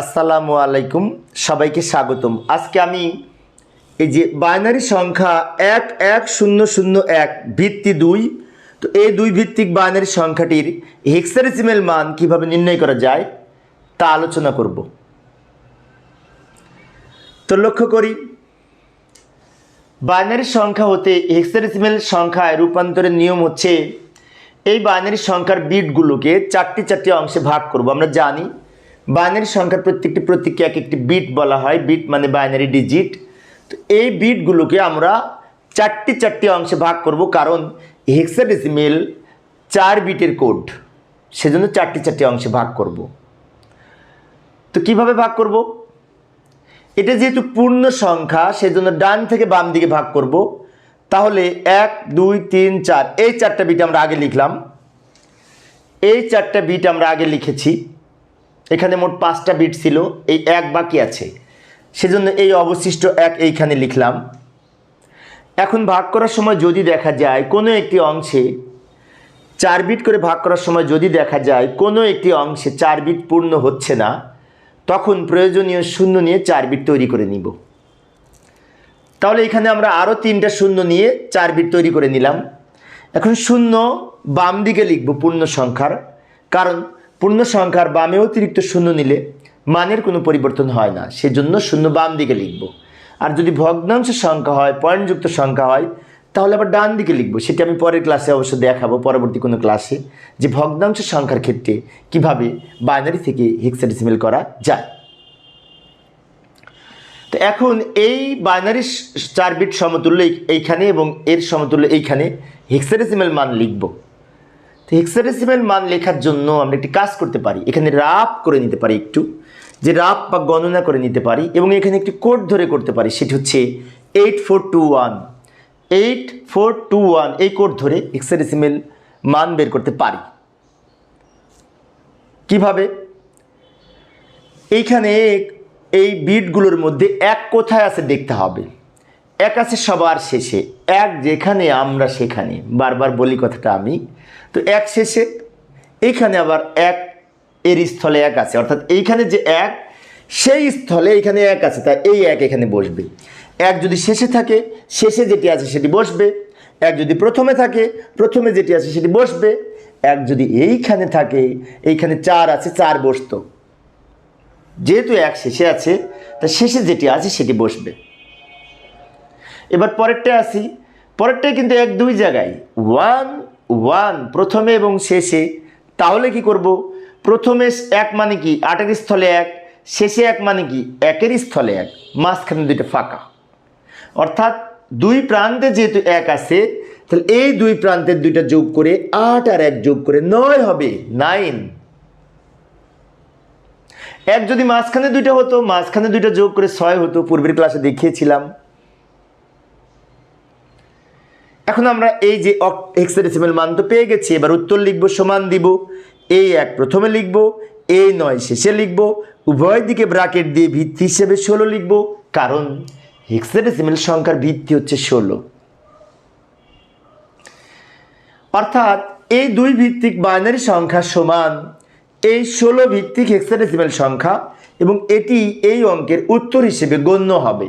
আসসালামু আলাইকুম, সবাইকে স্বাগতম। আজকে আমি এই যে বাইনারি সংখ্যা এক এক, শূন্য শূন্য, এক, ভিত্তি দুই, তো এই দুই ভিত্তিক বাইনারি সংখ্যাটির হেক্সাডেসিমেল মান কীভাবে নির্ণয় করা যায় তা আলোচনা করব। তো লক্ষ্য করি, বাইনারি সংখ্যা হতে হেক্সাডেসিমেল সংখ্যায় রূপান্তরের নিয়ম হচ্ছে, এই বাইনারি সংখ্যার বিটগুলোকে চারটি চারটি অংশে ভাগ করব। আমরা জানি বাইনারি সংখ্যার প্রত্যেকটি প্রতীককে এক একটি বিট বলা হয়। বিট মানে বাইনারি ডিজিট। তো এই বিটগুলোকে আমরা চারটি চারটি অংশে ভাগ করব কারণ হেক্সাডেসিমেল চার বিটের কোড। সেজন্য চারটি চারটি অংশে ভাগ করব। তো কীভাবে ভাগ করব? এটা যেহেতু পূর্ণ সংখ্যা, সেজন্য ডান থেকে বাম দিকে ভাগ করব। তাহলে এক, দুই, তিন, চার, এই চারটা বিট আমরা আগে লিখলাম। এই চারটা বিট আমরা আগে লিখেছি। এখানে মোট পাঁচটা বিট ছিল, এই এক বাকি আছে। সেজন্য এই অবশিষ্ট এক এইখানে লিখলাম। এখন ভাগ করার সময় যদি দেখা যায় কোনো একটি অংশে চার বিট করে ভাগ করার সময় যদি দেখা যায় কোনো একটি অংশে চার বিট পূর্ণ হচ্ছে না, তখন প্রয়োজনীয় শূন্য নিয়ে চার বিট তৈরি করে নিব। তাহলে এখানে আমরা আরও তিনটা শূন্য নিয়ে চার বিট তৈরি করে নিলাম। এখন শূন্য বাম দিকে লিখব পূর্ণ সংখ্যার, কারণ পূর্ণ সংখ্যার বামে অতিরিক্ত শূন্য নিলে মানের কোনো পরিবর্তন হয় না, সেজন্য শূন্য বাম দিকে লিখব। আর যদি ভগ্নাংশ সংখ্যা হয়, পয়েন্টযুক্ত সংখ্যা হয়, তাহলে আবার ডান দিকে লিখব। সেটি আমি পরের ক্লাসে অবশ্য দেখাবো, পরবর্তী কোনো ক্লাসে, যে ভগ্নাংশ সংখ্যার ক্ষেত্রে কীভাবে বাইনারি থেকে হেক্সাডেসিমেল করা যায়। তো এখন এই বাইনারি চার বিট সমতুল্য এইখানে এবং এর সমতুল্য এইখানে হেক্সাডেসিমেল মান লিখব। তো হেক্সাডেসিমেল মান লেখার জন্য আমরা একটি কাজ করতে পারি। এখানে রাপ করে নিতে পারি একটু। যে রাপ বা গণনা করে নিতে পারি এবং এখানে একটি কোড ধরে করতে পারি। সেটি হচ্ছে eight four two one eight four two one এই কোড ধরে হেক্সাডেসিমেল মান বের করতে পারি। কীভাবে? এইখানে এই বিটগুলোর মধ্যে এক কোথায় আছে দেখতে হবে। এক আছে সবার শেষে, এক যেখানে আমরা সেখানে। বারবার বলি কথাটা আমি। তো এক শেষে এইখানে আবার এক, এর স্থলে এক আছে। অর্থাৎ এইখানে যে এক, সেই স্থলে এইখানে এক আছে। তাই এই এক এখানে বসবে। এক যদি শেষে থাকে, শেষে যেটি আছে সেটি বসবে। এক যদি প্রথমে থাকে, প্রথমে যেটি আছে সেটি বসবে। এক যদি এইখানে থাকে, এইখানে চার আছে, চার বসতো। যেহেতু এক শেষে আছে, তা শেষে যেটি আছে সেটি বসবে। এবার পরেরটা আসি। পরেরটাই কিন্তু এক দুই জায়গায়। ওয়ান ওয়ান প্রথমে এবং শেষে। তাহলে কি করব? প্রথমে এক মানে কি? আটের স্থলে এক, শেষে এক মানে কি? একের স্থলে এক। মাঝখানে দুইটা ফাঁকা। অর্থাৎ দুই প্রান্তে যেহেতু এক আছে, তাহলে এই দুই প্রান্তের দুইটা যোগ করে আট আর এক যোগ করে নয় হবে নাইন এক যদি মাঝখানে দুইটা হতো, মাঝখানে দুইটা যোগ করে ছয় হতো, পূর্বের ক্লাসে দেখিয়েছিলাম। এখন আমরা এই যে হেক্সাডেসিমেল মান তো পেয়ে গেছি, এবার উত্তর লিখব, সমান দিব। এই এক প্রথমে লিখব, এই নয় শেষে লিখব। উভয় দিকে ব্রাকেট দিয়ে ভিত্তি হিসেবে ষোলো লিখব, কারণ হেক্সাডেসিমেল সংখ্যার ভিত্তি হচ্ছে ষোলো। অর্থাৎ এই দুই ভিত্তিক বাইনারি সংখ্যা সমান, এই ষোলো ভিত্তিক হেক্সাডেসিমেল সংখ্যা এবং এটি এই অঙ্কের উত্তর হিসেবে গণ্য হবে।